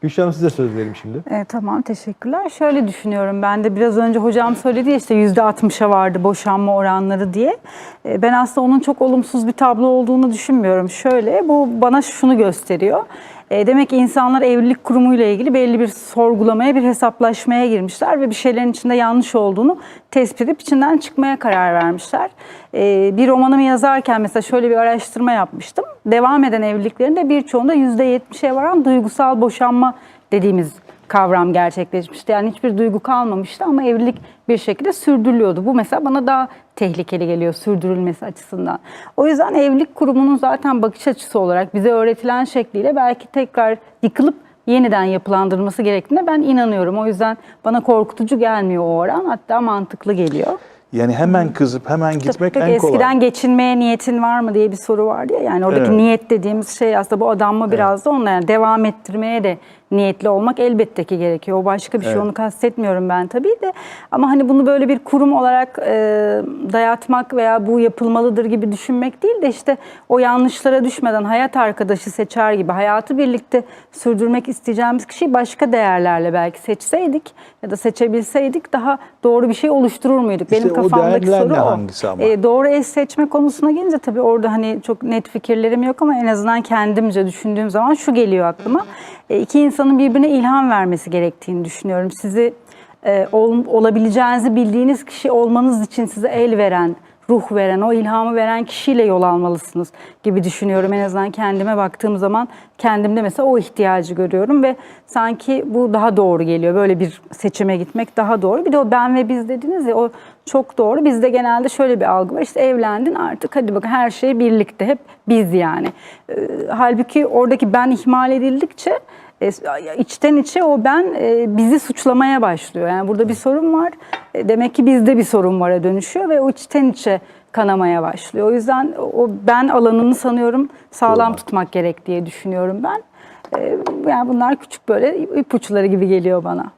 Gülşah Hanım size söz vereyim şimdi. E, tamam teşekkürler. Şöyle düşünüyorum ben de biraz önce hocam söyledi ya işte yüzde 60'a vardı boşanma oranları diye. E, ben aslında onun çok olumsuz bir tablo olduğunu düşünmüyorum. Şöyle bu bana şunu gösteriyor. E, demek ki insanlar evlilik kurumuyla ilgili belli bir sorgulamaya, bir hesaplaşmaya girmişler ve bir şeylerin içinde yanlış olduğunu tespit edip içinden çıkmaya karar vermişler. E, bir romanımı yazarken mesela şöyle bir araştırma yapmıştım. Devam eden evliliklerin de birçoğunda %70'e varan duygusal boşanma dediğimiz kavram gerçekleşmişti. Yani hiçbir duygu kalmamıştı ama evlilik bir şekilde sürdürülüyordu. Bu mesela bana daha tehlikeli geliyor sürdürülmesi açısından. O yüzden evlilik kurumunun zaten bakış açısı olarak bize öğretilen şekliyle belki tekrar yıkılıp yeniden yapılandırılması gerektiğine ben inanıyorum. O yüzden bana korkutucu gelmiyor o oran. Hatta mantıklı geliyor. Yani hemen kızıp hemen gitmek Peki en kolay. eskiden geçinmeye niyetin var mı diye bir soru vardı ya. Yani oradaki Evet. niyet dediğimiz şey aslında bu adanma biraz da onunla yani devam ettirmeye de niyetli olmak elbette ki gerekiyor. O başka bir şey Evet. onu kastetmiyorum ben tabii de. Ama hani bunu böyle bir kurum olarak e, dayatmak veya bu yapılmalıdır gibi düşünmek değil de işte o yanlışlara düşmeden hayat arkadaşı seçer gibi hayatı birlikte sürdürmek isteyeceğimiz kişiyi başka değerlerle belki seçseydik ya da seçebilseydik daha doğru bir şey oluşturur muyduk? İşte Benim kafamdaki soru o. ama? E, doğru eş seçme konusuna gelince tabii orada hani çok net fikirlerim yok ama en azından kendimce düşündüğüm zaman şu geliyor aklıma. E, iki insanın birbirine ilham vermesi gerektiğini düşünüyorum. Sizi e, ol- olabileceğinizi bildiğiniz kişi olmanız için size el veren, ruh veren, o ilhamı veren kişiyle yol almalısınız gibi düşünüyorum. En azından kendime baktığım zaman kendimde mesela o ihtiyacı görüyorum ve sanki bu daha doğru geliyor. Böyle bir seçime gitmek daha doğru. Bir de o ben ve biz dediniz ya o çok doğru. Bizde genelde şöyle bir algı var. İşte evlendin artık hadi bak her şey birlikte hep biz yani. Ee, halbuki oradaki ben ihmal edildikçe içten içe o ben e, bizi suçlamaya başlıyor. Yani burada bir sorun var. E, Demek ki bizde bir sorun vara dönüşüyor ve o içten içe kanamaya başlıyor. O yüzden o ben alanını sanıyorum sağlam tutmak gerek diye düşünüyorum ben. E, Yani bunlar küçük böyle ipuçları gibi geliyor bana.